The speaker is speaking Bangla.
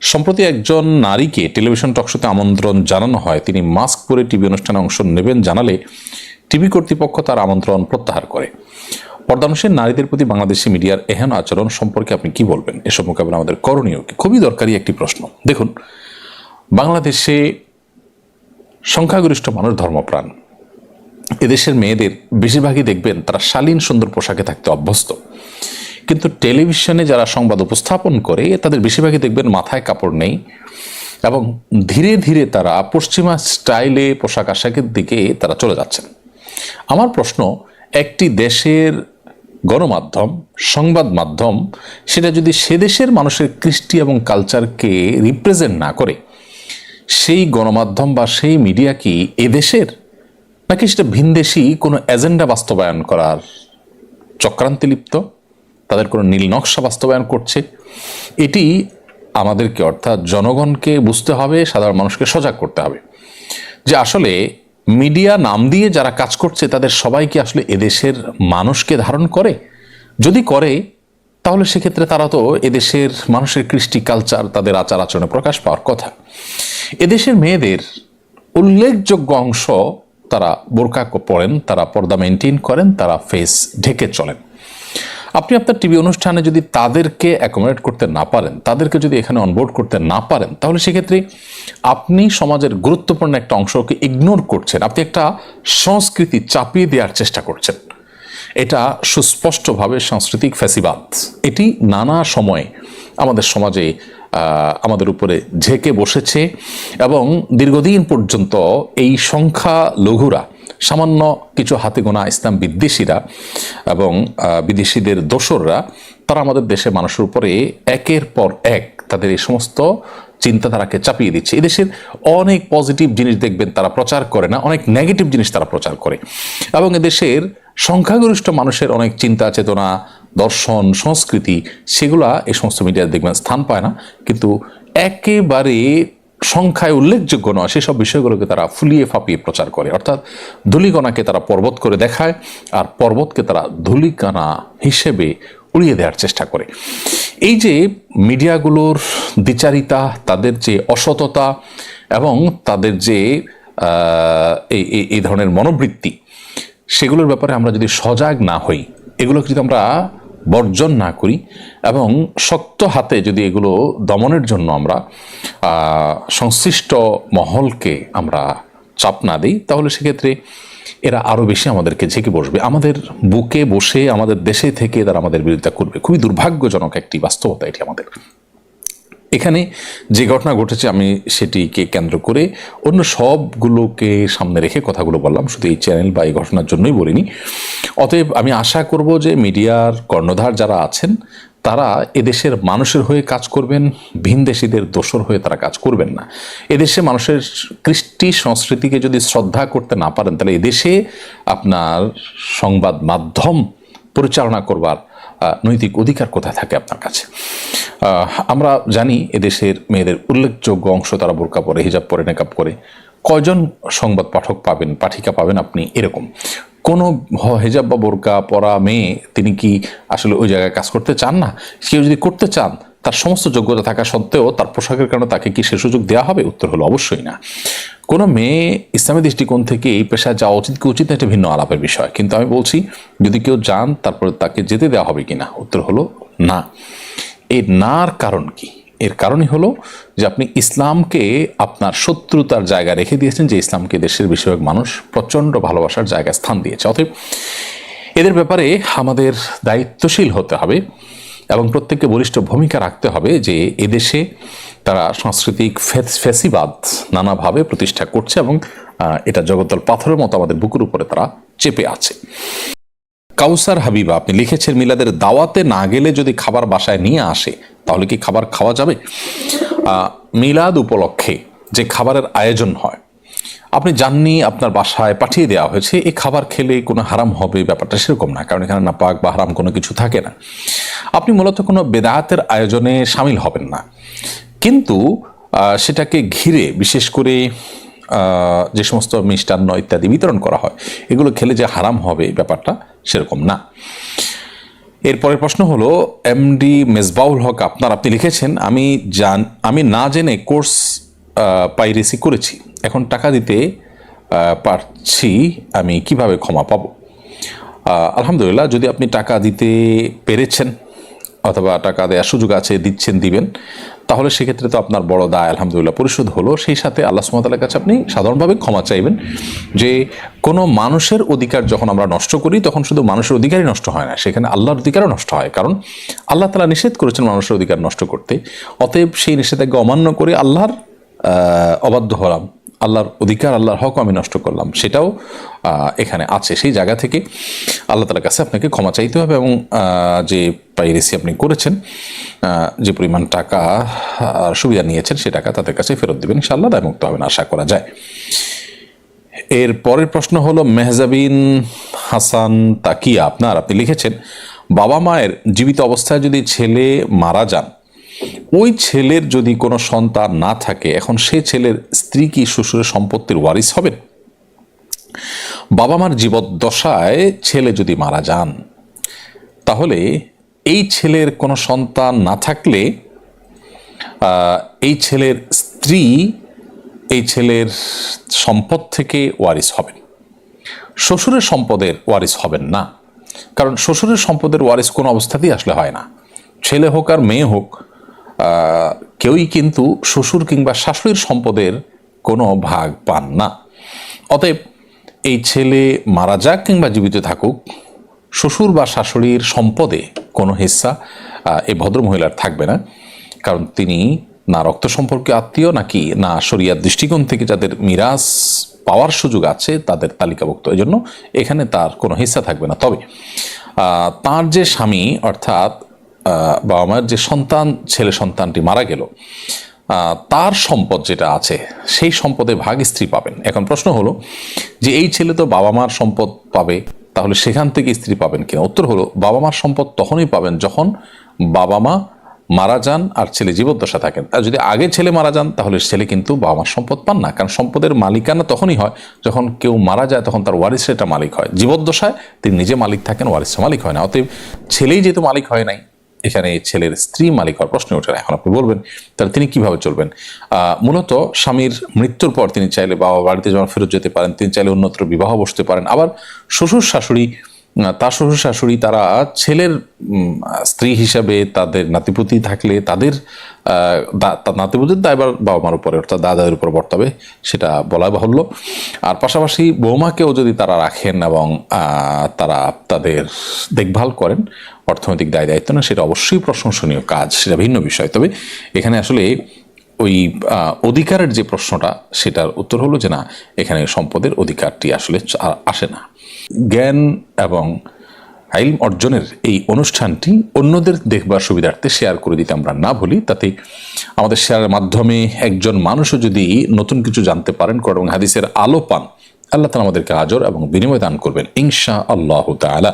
সম্প্রতি একজন নারীকে টেলিভিশন টকশোতে আমন্ত্রণ জানানো হয়। তিনি মাস্ক পরে টিভি অনুষ্ঠানে অংশ নেবেন জানালে টিভি কর্তৃপক্ষ তার আমন্ত্রণ প্রত্যাহার করে। পর্দানুষের নারীদের প্রতি বাংলাদেশি মিডিয়ার এহেন আচরণ সম্পর্কে আপনি কি বলবেন? এসব মোকাবেলা আমাদের করণীয় খুবই দরকারি একটি প্রশ্ন। দেখুন, বাংলাদেশে সংখ্যাগরিষ্ঠ মানুষ ধর্মপ্রাণ। এদেশের মেয়েদের বেশিরভাগই দেখবেন তারা শালীন সুন্দর পোশাকে থাকতে অভ্যস্ত। কিন্তু টেলিভিশনে যারা সংবাদ উপস্থাপন করে, তাদের বেশিরভাগই দেখবেন মাথায় কাপড় নেই এবং ধীরে ধীরে তারা পশ্চিমা স্টাইলে পোশাক আশাকের দিকে তারা চলে যাচ্ছেন। আমার প্রশ্ন, একটি দেশের গণমাধ্যম, সংবাদ মাধ্যম, সেটা যদি সে দেশের মানুষের কৃষ্টি এবং কালচারকে রিপ্রেজেন্ট না করে, সেই গণমাধ্যম বা সেই মিডিয়া কি এদেশের নাকি সেটা ভিনদেশি কোনো এজেন্ডা বাস্তবায়ন করার চক্রান্তে লিপ্ত? তাদের কোনো নীল নকশা বাস্তবায়ন করছে। এটি আমাদেরকে অর্থাৎ জনগণকে বুঝতে হবে, সাধারণ মানুষকে সজাগ করতে হবে। যে আসলে মিডিয়া নাম দিয়ে যারা কাজ করছে, তাদের সবাই কি আসলে এদেশের মানুষকে ধারণ করে? যদি করে, তাহলে সেক্ষেত্রে তারা তো এদেশের মানুষের কৃষ্টি কালচার তাদের আচার আচরণে প্রকাশ পাওয়ার কথা। এদেশের মেয়েদের উল্লেখযোগ্য অংশ তারা বোরকা পরেন, তারা পর্দা মেনটেন করেন, তারা ফেস ঢেকে চলেন। আপনি আপনার টিভি অনুষ্ঠানে যদি তাদেরকে অ্যাকোমোডেট করতে না পারেন, তাদেরকে যদি এখানে অনবোর্ড করতে না পারেন, তাহলে সেক্ষেত্রে আপনি সমাজের গুরুত্বপূর্ণ একটা অংশকে ইগনোর করছেন। আপনি একটা সংস্কৃতি চাপিয়ে দেওয়ার চেষ্টা করছেন। এটা সুস্পষ্টভাবে সাংস্কৃতিক ফ্যাসিবাদ। এটি নানা সময়ে আমাদের সমাজে আমাদের উপরে ঝেঁকে বসেছে এবং দীর্ঘদিন পর্যন্ত এই সংখ্যা লঘুরা সামান্য কিছু হাতে গোনা ইসলাম বিদ্বেষীরা এবং বিদেশিদের দোসররা, তারা আমাদের দেশের মানুষের উপরে একের পর এক তাদের এই সমস্ত চিন্তাধারাকে চাপিয়ে দিচ্ছে। এদেশের অনেক পজিটিভ জিনিস দেখবেন তারা প্রচার করে না, অনেক নেগেটিভ জিনিস তারা প্রচার করে। এবং এদেশের সংখ্যাগরিষ্ঠ মানুষের অনেক চিন্তা, চেতনা, দর্শন, সংস্কৃতি, সেগুলা এই সমস্ত মিডিয়ায় দেখবেন স্থান পায় না। কিন্তু একেবারে সংখ্যায় উল্লেখযোগ্য নয়, সেসব বিষয়গুলোকে তারা ফুলিয়ে ফাঁপিয়ে প্রচার করে। অর্থাৎ ধুলিকণাকে তারা পর্বত করে দেখায় আর পর্বতকে তারা ধুলিকণা হিসেবে উড়িয়ে দেওয়ার চেষ্টা করে। এই যে মিডিয়াগুলোর দ্বিচারিতা, তাদের যে অসততা এবং তাদের যে এই ধরনের মনোবৃত্তি, সেগুলোর ব্যাপারে আমরা যদি সজাগ না হই, এগুলোকে যদি আমরা বর্জন না করি এবং শক্ত হাতে যদি এগুলো দমনের জন্য আমরা সংশ্লিষ্ট মহলকে আমরা চাপ না দিই, তাহলে সেক্ষেত্রে এরা আরও বেশি আমাদেরকে ঝেঁকে বসবে। আমাদের বুকে বসে আমাদের দেশে থেকে তারা আমাদের বিরোধিতা করবে। খুবই দুর্ভাগ্যজনক একটি বাস্তবতা এটি আমাদের। এখানে যে ঘটনা ঘটেছে, আমি সেটিকে কেন্দ্র করে অন্য সবগুলোকে সামনে রেখে কথাগুলো বললাম। শুধু এই চ্যানেল বা এই ঘটনার জন্যই বলিনি। অতএব আমি আশা করব যে মিডিয়ার কর্ণধার যারা আছেন, তারা এদেশের মানুষের হয়ে কাজ করবেন, ভিনদেশিদের দোসর হয়ে তারা কাজ করবেন না। এদেশে মানুষের কৃষ্টি সংস্কৃতিকে যদি শ্রদ্ধা করতে না পারেন, তাহলে এদেশে আপনার সংবাদ মাধ্যম পরিচালনা করবার নৈতিক অধিকার কোথায় থাকে আপনার কাছে? আমরা জানি এদেশের মেয়েদের উল্লেখযোগ্য অংশ তারা বোরকা পরে, হিজাব পরে নেকাব করে কয়জন সংবাদ পাঠক পাবেন, পাঠিকা পাবেন আপনি এরকম? কোনো হেজাব বা বোরকা পরা মেয়ে, তিনি কি আসলে ওই জায়গায় কাজ করতে চান না? কেউ যদি করতে চান, তার সমস্ত যোগ্যতা থাকা সত্ত্বেও তার পোশাকের কারণে তাকে কি সে সুযোগ দেওয়া হবে? উত্তর হলো অবশ্যই না। কোনো মেয়ে ইসলামী দৃষ্টিকোণ থেকে এই পেশায় যাওয়া উচিত কি উচিত না ভিন্ন আলাপের বিষয়। কিন্তু আমি বলছি, যদি কেউ যান, তারপরে তাকে যেতে দেওয়া হবে কিনা? উত্তর হলো না। এই নার কারণ কি? এর কারণই হলো যে আপনি ইসলামকে আপনার শত্রুতার জায়গা রেখে দিয়েছেন, যে ইসলামকে দেশের বেশিরভাগ মানুষ প্রচণ্ড ভালোবাসার জায়গায় স্থান দিয়েছে। অতএব এদের ব্যাপারে আমাদের দায়িত্বশীল হতে হবে এবং প্রত্যেককে বলিষ্ঠ ভূমিকা রাখতে হবে যে এদেশে তারা সাংস্কৃতিক ফেস- ফেসিবাদ নানাভাবে প্রতিষ্ঠা করছে এবং এটা জগদ্দল পাথরের মতো আমাদের বুকের উপরে তারা চেপে আছে। কাউসার হাবিবা, আপনি লিখেছেন মিলাদের দাওয়াতে না গেলে যদি খাবার বাসায় নিয়ে আসে, তাহলে কি খাবার খাওয়া যাবে? মিলাদ উপলক্ষে যে খাবারের আয়োজন হয়, আপনি জাননি আপনার বাসায় পাঠিয়ে দেওয়া হয়েছে, এই খাবার খেলে কোনো হারাম হবে, ব্যাপারটা সেরকম না, কারণ এখানে না পাক বা হারাম কোনো কিছু থাকে না। আপনি মূলত কোনো বেদায়াতের আয়োজনে সামিল হবেন না। কিন্তু সেটাকে ঘিরে, বিশেষ করে যে সমস্ত মিষ্টান্ন ইত্যাদি বিতরণ করা হয়, এগুলো খেলে যে হারাম হবে ব্যাপারটা সেরকম না। এরপরের প্রশ্ন হলো এমডি মেজবাউল হক, আপনার আপনি লিখেছেন, আমি জান, আমি না জেনে কোর্স পাইরেসি করেছি, এখন টাকা দিতে পারছি, আমি কীভাবে ক্ষমা পাব? আলহামদুলিল্লাহ, যদি আপনি টাকা দিতে পেরেছেন, অথবা টাকা দেওয়ার সুযোগ আছে, দিচ্ছেন, দিবেন তাহলে সেক্ষেত্রে তো আপনার বড় দায়, আলহামদুলিল্লাহ, পরিশোধ হলো। সেই সাথে আল্লাহ সুমতালের কাছে আপনি সাধারণভাবে ক্ষমা চাইবেন যে কোনো মানুষের অধিকার যখন আমরা নষ্ট করি, তখন শুধু মানুষের অধিকারই নষ্ট হয় না, সেখানে আল্লাহর অধিকারও নষ্ট হয়। কারণ আল্লাহ তালা নিষেধ করেছেন মানুষের অধিকার নষ্ট করতে। অতএব সেই নিষেধাজ্ঞা অমান্য করে আল্লাহর অবাধ্য হলাম। আল্লাহর অধিকার, আল্লাহর হক আমি নষ্ট করলাম। সেটাও এখানে আছে সেই জায়গা থেকে। আল্লাহ তালার কাছে আপনাকে ক্ষমা চাইতে হবে এবং যে পাইরেসি আপনি করেছেন যে পরিমাণ টাকা সুবিধা নিয়েছেন সে টাকা তাদের কাছে ফেরত দেবেন, ইনশাআল্লাহ দায়মুক্ত হবেন আশা করা যায়। এর পরের প্রশ্ন হলো, মেহজাবিন হাসান তাকিয়া, আপনার আপনি লিখেছেন, বাবা মায়ের জীবিত অবস্থায় যদি ছেলে মারা যান, ওই ছেলের যদি কোনো সন্তান না থাকে, এখন সে ছেলের স্ত্রী কি শ্বশুরের সম্পত্তির ওয়ারিস হবেন? বাবা মার জীবদ্দশায় ছেলে যদি মারা যান, তাহলে এই ছেলের কোনো সন্তান না থাকলে এই ছেলের স্ত্রী এই ছেলের সম্পদ থেকে ওয়ারিস হবেন। শ্বশুরের সম্পদের ওয়ারিস হবেন না। কারণ শ্বশুরের সম্পদের ওয়ারিস কোনো অবস্থাতেই আসলে হয় না। ছেলে হোক আর মেয়ে হোক কেউই কিন্তু শ্বশুর কিংবা শাশুড়ির সম্পদের কোনো ভাগ পান না। অতএব এই ছেলে মারা যাক কিংবা জীবিত থাকুক, শ্বশুর বা শাশুড়ির সম্পদে কোনো হিস্সা এই ভদ্রমহিলার থাকবে না। কারণ তিনি না রক্ত সম্পর্কে আত্মীয়, নাকি না শরিয়ার দৃষ্টিকোণ থেকে যাদের মিরাজ পাওয়ার সুযোগ আছে, তাদের তালিকাভুক্ত। এই জন্য এখানে তার কোনো হিস্সা থাকবে না। তবে তার যে স্বামী, অর্থাৎ বাবা মায়ের যে সন্তান, ছেলে সন্তানটি মারা গেল তার সম্পদ যেটা আছে, সেই সম্পদে ভাগ স্ত্রী পাবেন। এখন প্রশ্ন হলো যে এই ছেলে তো বাবা মার সম্পদ পাবে, তাহলে সেখান থেকে স্ত্রী পাবেন কিনা? উত্তর হলো বাবা মার সম্পদ তখনই পাবেন যখন বাবা মা মারা যান আর ছেলে জীবদ্দশা থাকেন। আর যদি আগে ছেলে মারা যান, তাহলে ছেলে কিন্তু বাবা মার সম্পদ পান না। কারণ সম্পদের মালিকানা তখনই হয় যখন কেউ মারা যায়, তখন তার ওয়ারিসের এটা মালিক হয়। জীবদ্দশায় তিনি নিজে মালিক থাকেন, ওয়ারিসের মালিক হয় না। অতএব ছেলেই যেহেতু মালিক হয় নাই এখানে ছেলের স্ত্রী মালিক হওয়ার প্রশ্ন ওঠে এখন আপনি বলবেন, তাহলে তিনি কীভাবে চলবেন? মূলত স্বামীর মৃত্যুর পর তিনি চাইলে বাবা বাড়িতে যখন ফেরত যেতে পারেন, তিনি চাইলে অন্যত্র বিবাহ বসতে পারেন। আবার শ্বশুর শাশুড়ি তার শ্বশুর শাশুড়ি তারা ছেলের স্ত্রী হিসাবে তাদের নাতিপুতি থাকলে তাদের নাতিপুতির দায়বার বাবা মার উপরে, অর্থাৎ দাদাদের উপর বর্তাবে, সেটা বলা বাহুল্য। আর পাশাপাশি বৌমাকেও যদি তারা রাখেন এবং তারা তাদের দেখভাল করেন, অর্থনৈতিক দায় দায়িত্ব না, সেটা অবশ্যই প্রশংসনীয় কাজ, সেটা ভিন্ন বিষয়। তবে এখানে আসলে ওই অধিকারের যে প্রশ্নটা, সেটার উত্তর হলো যে না, এখানে সম্পদের অধিকারটি আসলে আসে না। জ্ঞান এবং আইল অর্জনের এই অনুষ্ঠানটি অন্যদের দেখবার সুবিধার্থে শেয়ার করে দিতে আমরা না বলি, তাতে আমাদের শেয়ারের মাধ্যমে একজন মানুষও যদি নতুন কিছু জানতে পারেন এবং হাদিসের আলো পান, আল্লাহ তালা আমাদেরকে আজর এবং বিনিময় দান করবেন ইনশা আল্লাহ তালা